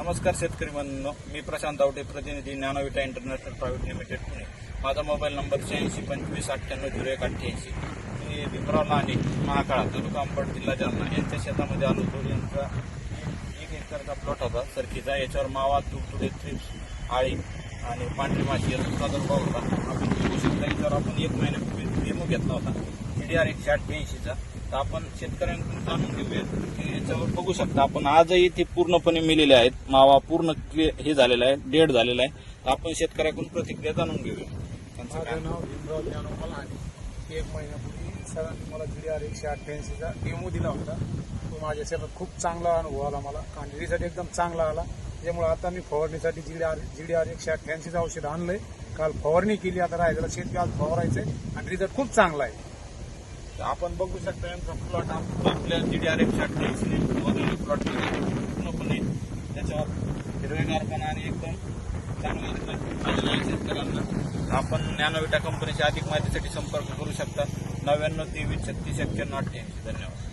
नमस्कार शेतकरी बंधूंनो. मी प्रशांत आवटे प्रतिनिधी Dnyanvita international private limited Pune. माझा मोबाईल नंबर शहाऐंशी पंचवीस अठ्ठ्याण्णव झिरो एक अठ्ठ्याऐंशी. मी भीमराव लांडे महाकाळा तालुका अंबड जिल्हा जालना यांच्या शेतामध्ये आलो होतो. यांचा एक एकरचा प्लॉट होता सरकीचा. याच्यावर मावा तुडतुडे थ्रिप्स आळी आणि पांढरी माशी याचा प्रादुर्भाव होता. आपण शकता याच्यावर आपण एक महिन्यापूर्वी डेमो घेतला होता. डी आर एकशे अठ्ठ्याऐंशीचा तर आपण शेतकऱ्यांकडून जाणून घेऊया की याच्यावर बघू शकता आपण आजही ते पूर्णपणे मिलेले आहेत. मावा पूर्ण हे झालेला आहे डेड झालेला आहे. तर आपण शेतकऱ्याकडून प्रतिक्रिया जाणून घेऊया. त्यांचं काय? माझं नाव भीमराव ज्ञानोपाल आणि एक महिन्यापूर्वी सरांनी मला जी आर एकशे अठ्ठ्याऐंशीचा डेमो दिला होता. तो माझ्या शेतात खूप चांगला अनुभव आला मला. कांदिरीसाठी एकदम चांगला आला. त्यामुळे आता मी फवारणीसाठी G R G D R एकशे अठ्ठ्याऐंशीचं औषध आणलंय. काल फवारणी केली. आता राहायला शेतकरी आज फवारायचंय. आणि रिझल्ट खूप चांगला आहे. आपण बघू शकता यांचा प्लॉट आपल्या जीडीआर एफ अठ्ठ्याऐंशी प्लॉट पूर्णपणे त्याच्यावर हिरवेगार पण आणि एकदम चांगलं शेतकऱ्यांना. आपण नॅनोविटा कंपनीच्या अधिक माहितीसाठी संपर्क करू शकता. नव्याण्णव तेवीस छत्तीस एक्क्याण्णव अठ्ठ्याऐंशी. धन्यवाद.